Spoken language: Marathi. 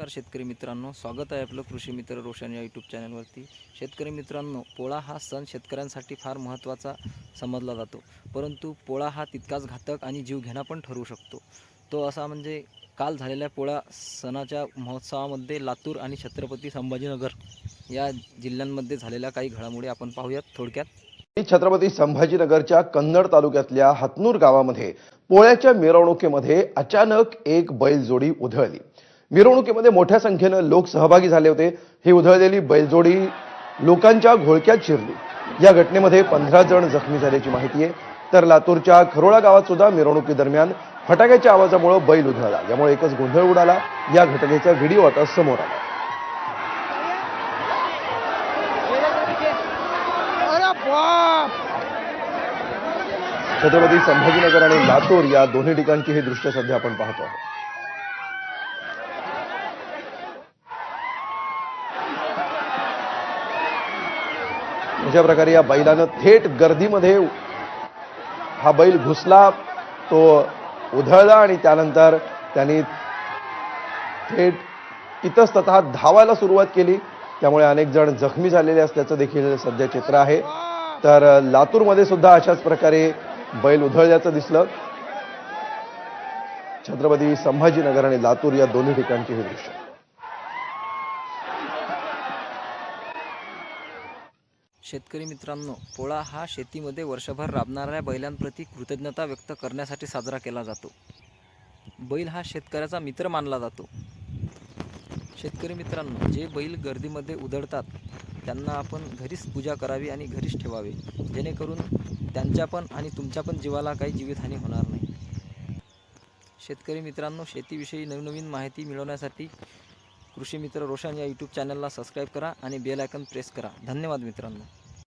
नमस्कार शेतकरी मित्रांनो स्वागत आहे आपलं कृषी मित्र रोशन या यूट्यूब चॅनलवरती शेतकरी मित्रांनो पोळा हा सण शेतकऱ्यांसाठी फार महत्त्वाचा समजला जातो. परंतु पोळा हा तितकाच घातक आणि जीवघेणा पण ठरू शकतो. तो असा म्हणजे काल झालेल्या पोळा सणाच्या महोत्सवामध्ये लातूर आणि छत्रपती संभाजीनगर या जिल्ह्यांमध्ये झालेल्या काही घडामोडी आपण पाहूयात थोडक्यात. छत्रपती संभाजीनगरच्या कन्नड तालुक्यातल्या हतनूर गावामध्ये पोळ्याच्या मिरवणुकीमध्ये अचानक एक बैलजोडी उधळली. मिरवणुकीमध्ये मोठ्या संख्येनं लोक सहभागी झाले होते. ही उधळलेली बैलजोडी लोकांच्या घोळक्यात शिरली. या घटनेमध्ये पंधरा जण जखमी झाल्याची माहिती आहे. तर लातूरच्या खरोळा गावात सुद्धा मिरवणुकीदरम्यान फटाक्याच्या आवाजामुळे बैल उधळला. यामुळे एकच गोंधळ उडाला. या घटनेचा व्हिडिओ आता समोर आला. छत्रपती संभाजीनगर आणि लातूर या दोन्ही ठिकाणची हे दृश्य सध्या आपण पाहतो आहोत. अशा प्रकारे या बैलानं थेट गर्दीमध्ये हा बैल घुसला तो उधळला आणि त्यानंतर त्यांनी थेट इतस्तत धावायला सुरुवात केली. त्यामुळे अनेक जण जखमी झालेले असल्याचं देखील सध्या चित्र आहे. तर लातूरमध्ये सुद्धा अशाच प्रकारे बैल उधळल्याचं दिसलं. छत्रपती संभाजीनगर आणि लातूर या दोन्ही ठिकाणची हे दृश्य. शेतकरी मित्रांनो पोळा हा शेतीमध्ये वर्षभर राबणाऱ्या बैलांप्रती कृतज्ञता व्यक्त करण्यासाठी साजरा केला जातो. बैल हा शेतकऱ्याचा मित्र मानला जातो. शेतकरी मित्रांनो जे बैल गर्दीमध्ये उधळतात त्यांना आपण घरीच पूजा करावी आणि घरीच ठेवावे. जेणेकरून त्यांच्या पण आणि तुमच्या पण जीवाला काही जीवितहानी होणार नाही. शेतकरी मित्रांनो शेतीविषयी नवनवीन माहिती मिळवण्यासाठी कृषी मित्र रोशन या यूट्यूब चॅनलला सबस्क्राईब करा आणि बेल आयकन प्रेस करा. धन्यवाद मित्रांनो.